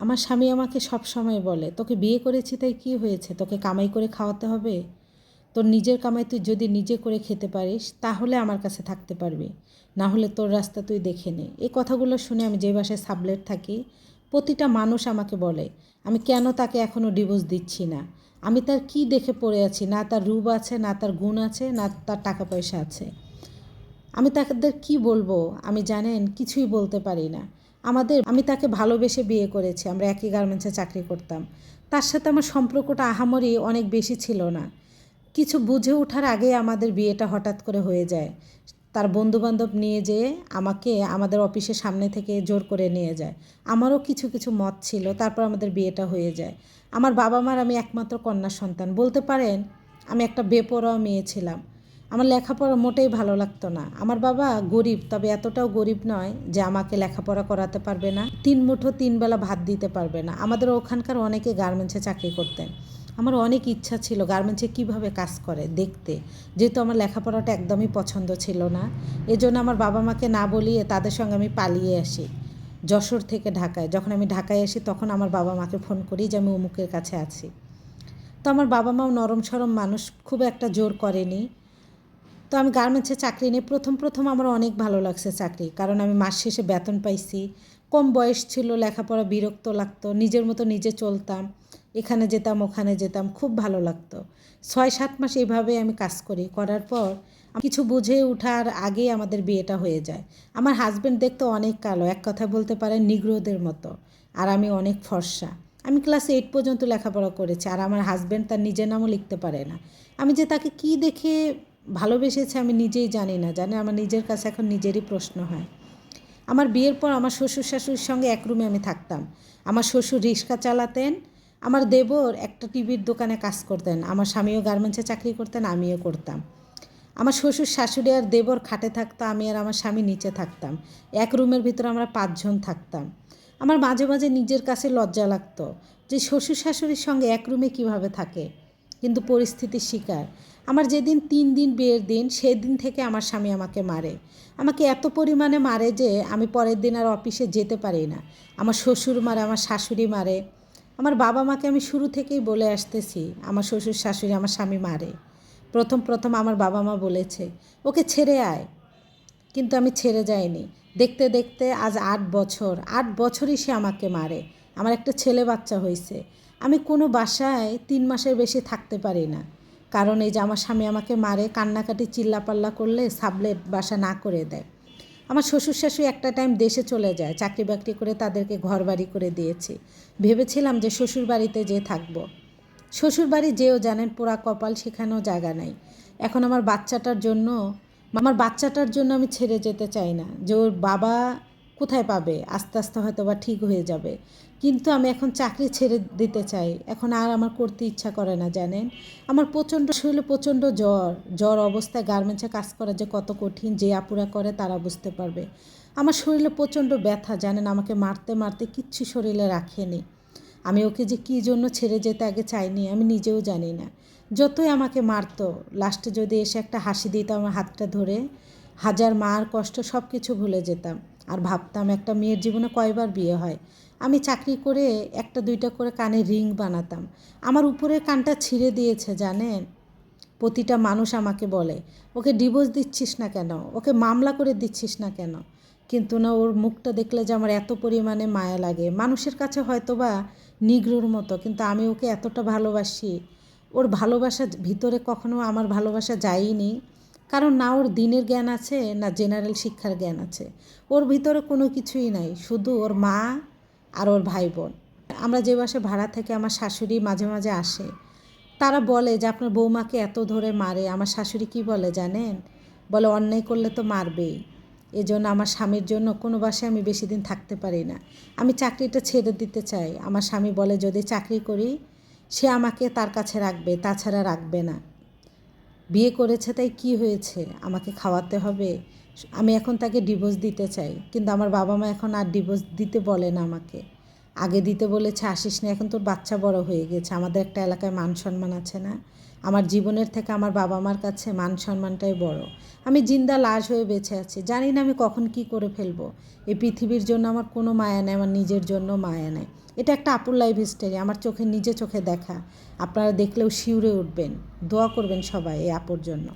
আমার স্বামী আমাকে সব সময় বলে, তোকে বিয়ে করেছি তাই কি হয়েছে? তোকে কামাই করে খাওয়াতে হবে? তোর নিজের কামাই তুই যদি নিজে করে খেতে পারিস, তাহলে আমার কাছে থাকতে পারবি। না হলে তোর রাস্তা তুই দেখে নে। এই কথাগুলো শুনে আমি যে বাসায় সাবলেট থাকি, প্রতিটা মানুষ আমাকে বলে, আমি কেন তাকে এখনও ডিভোর্স দিচ্ছি না? আমি তার কি দেখে পড়ে আছি? না তার রূপ আছে, না তার গুণ আছে, না তার টাকা পয়সা আছে। আমি তাদের কি বলব? আমি জানেন, কিছুই বলতে পারি না। আমাদের, আমি তাকে ভালোবেসে বিয়ে করেছি, আমরা একই গার্মেন্টসে চাকরি করতাম। তার সাথে আমার সম্পর্কটা আহামরি অনেক বেশি ছিল না। কিছু বুঝে ওঠার আগে আমাদের বিয়েটা হঠাৎ করে হয়ে যায়। তার বন্ধুবান্ধব নিয়ে যেয়ে আমাকে আমাদের অফিসের সামনে থেকে জোর করে নিয়ে যায়। আমারও কিছু কিছু মত ছিল, তারপর আমাদের বিয়েটা হয়ে যায়। আমার বাবা মার আমি একমাত্র কন্যা সন্তান। বলতে পারেন, আমি একটা বেপরোয়া মেয়ে ছিলাম। আমার লেখাপড়া মোটেই ভালো লাগতো না। আমার বাবা গরিব, তবে এতটাও গরিব নয় যে আমাকে লেখাপড়া করাতে পারবে না, তিন মুঠো তিন বেলা ভাত দিতে পারবে না। আমাদের ওখানকার অনেকে গার্মেন্টসে চাকরি করতেন। আমার অনেক ইচ্ছা ছিল গার্মেন্টসে কীভাবে কাজ করে দেখতে। যেহেতু আমার লেখাপড়াটা একদমই পছন্দ ছিল না, এজন্য আমার বাবা মাকে না বলিয়ে তাদের সঙ্গে আমি পালিয়ে আসি যশোর থেকে ঢাকায়। যখন আমি ঢাকায় আসি, তখন আমার বাবা মাকে ফোন করি যে আমি অমুকের কাছে আছি। তো আমার বাবা মাও নরম সরম মানুষ, খুব একটা জোর করেনি। তো আমি গার্মেন্টসে চাকরি নিয়ে প্রথম প্রথম আমার অনেক ভালো লাগছে চাকরি। কারণ আমি মাস শেষে বেতন পাইছি। কম বয়স ছিল, লেখাপড়া বিরক্ত লাগতো, নিজের মতো নিজে চলতাম, এখানে যেতাম, ওখানে যেতাম, খুব ভালো লাগতো। ছয়, সাত মাস এইভাবে আমি কাজ করি। করার পর কিছু বুঝে ওঠার আগেই আমাদের বিয়েটা হয়ে যায়। আমার হাজব্যান্ড দেখতে অনেক কালো, এক কথা বলতে পারেন নিগ্রোদের মতো। আর আমি অনেক ফর্সা। আমি ক্লাস এইট পর্যন্ত লেখাপড়া করেছি। আর আমার হাজব্যান্ড তার নিজের নামও লিখতে পারে না। আমি যে তাকে কি দেখে ভালোবেসেছে আমি নিজেই জানি না, জানে আমার নিজের কাছে এখন নিজেরই প্রশ্ন হয়। আমার বিয়ের পর আমার শ্বশুর শাশুড়ির সঙ্গে এক রুমে আমি থাকতাম। আমার শ্বশুর রিক্সা চালাতেন, আমার দেবর একটা টিভির দোকানে কাজ করতেন, আমার স্বামীও গার্মেন্টসে চাকরি করতেন, আমিও করতাম। আমার শ্বশুর শাশুড়ি আর দেবর খাটে থাকতো, আমি আর আমার স্বামী নিচে থাকতাম। এক রুমের ভিতরে আমরা পাঁচজন থাকতাম। আমার মাঝে মাঝে নিজের কাছে লজ্জা লাগতো যে শ্বশুর শাশুড়ির সঙ্গে এক রুমে কীভাবে থাকে। কিন্তু পরিস্থিতির শিকার। আমার যেদিন তিন দিন বিয়ের দিন সেই দিন থেকে আমার স্বামী আমাকে মারে। আমাকে এত পরিমাণে মারে যে আমি পরের দিন আর অফিসে যেতে পারি না। আমার শ্বশুর মারে, আমার শাশুড়ি মারে। আমার বাবা মাকে আমি শুরু থেকেই বলে আসতেছি, আমার শ্বশুর শাশুড়ি, আমার স্বামী মারে। প্রথম প্রথম আমার বাবা মা বলেছে, ওকে ছেড়ে আয়। কিন্তু আমি ছেড়ে যাইনি। দেখতে দেখতে আজ আট বছর, আট বছরই সে আমাকে মারে। আমার একটা ছেলে বাচ্চা হয়েছে আমি কোনো বাসায় তিন মাসের বেশি থাকতে পারি না। কারণ এই যে আমার স্বামী আমাকে মারে, কান্নাকাটি, চিল্লাপাল্লা করলে সাবলেট বাসা না করে দেয়। আমার শ্বশুর শাশুড়ি একটা টাইম দেশে চলে যায় চাকরি বাকরি করে তাদেরকে ঘর বাড়ি করে দিয়েছি। ভেবেছিলাম যে শ্বশুর বাড়িতে যেয়ে থাকব। শ্বশুর বাড়ি যেও জানেন, পোড়া কপাল, সেখানেও জায়গা নাই। এখন আমার বাচ্চাটার জন্য, আমার বাচ্চাটার জন্য আমি ছেড়ে যেতে চাই না। যে ওর বাবা কোথায় পাবে? আস্তে আস্তে হয়তো বা ঠিক হয়ে যাবে। কিন্তু আমি এখন চাকরি ছেড়ে দিতে চাই। এখন আর আমার করতে ইচ্ছা করে না, জানেন? আমার প্রচণ্ড শরীরে প্রচণ্ড জ্বর। জ্বর অবস্থায় গার্মেন্টসে কাজ করা যে কত কঠিন, যে আপুরা করে তারা বুঝতে পারবে। আমার শরীরে প্রচণ্ড ব্যথা, জানেন? আমাকে মারতে মারতে কিচ্ছু শরীরে রাখেনি। আমি ওকে যে কী জন্য ছেড়ে যেতে আগে চাইনি, আমি নিজেও জানি না। যতই আমাকে মারতো লাস্টে যদি এসে একটা হাসি দিত আমার হাতটা ধরে, হাজার মার কষ্ট সব কিছু ভুলে যেতাম। আর ভাবতাম একটা মেয়ের জীবনে কয়বার বিয়ে হয়। আমি চাকরি করে একটা দুইটা করে কানে রিং বানাতাম। আমার উপরের কানটা ছিঁড়ে দিয়েছে, জানেন? প্রতিটা মানুষ আমাকে বলে, ওকে ডিভোর্স দিচ্ছিস না কেন? ওকে মামলা করে দিচ্ছিস না কেন? কিন্তু না, ওর মুখটা দেখলে যে আমার এত পরিমাণে মায়া লাগে। মানুষের কাছে হয়তো বা নিগ্রোর মতো, কিন্তু আমি ওকে এতটা ভালোবাসি। ওর ভালোবাসা ভিতরে কখনো আমার ভালোবাসা যায়নি কারণ না ওর দিনের জ্ঞান আছে, না জেনারেল শিক্ষার জ্ঞান আছে। ওর ভিতরে কোনো কিছুই নাই, শুধু ওর মা আর ওর ভাই বোন আমরা যে বাসে ভাড়া থেকে আমার শাশুড়ি মাঝে মাঝে আসে, তারা বলে যে, আপনার বৌমাকে এত ধরে মারে। আমার শাশুড়ি কি বলে জানেন? বলে, অন্যায় করলে তো মারবেই। এজন্য আমার স্বামীর জন্য কোনো বাসে আমি বেশি দিন থাকতে পারি না। আমি চাকরিটা ছেড়ে দিতে চাই। আমার স্বামী বলে, যদি চাকরি করি, সে আমাকে তার কাছে রাখবে, তাছাড়া রাখবে না। বিয়ে করেছে, তাই কি হয়েছে? আমাকে খাওয়াতে হবে? আমি এখন তাকে ডিভোর্স দিতে চাই, কিন্তু আমার বাবা মা এখন আর ডিভোর্স দিতে বলে না আমাকে। আগে দিতে বলেছে, আসিস না, এখন তোর বাচ্চা বড় হয়ে গেছে। আমাদের একটা এলাকায় মান সম্মান আছে না? আমার জীবনের থেকে আমার বাবা মার কাছে মান সম্মানটাই বড়। আমি জিন্দা লাশ হয়ে বেঁচে আছি। জানি না আমি কখন কি করে ফেলব। এই পৃথিবীর জন্য আমার কোনো মায়া নেই, আমার নিজের জন্য মায়া নেই। এটা একটা আপুর লাইফ স্টাইল আমার চোখে, নিজে চোখে দেখা। আপনারা দেখলেও শিউরে উঠবেন। দোয়া করবেন সবাই এই আপুর জন্য।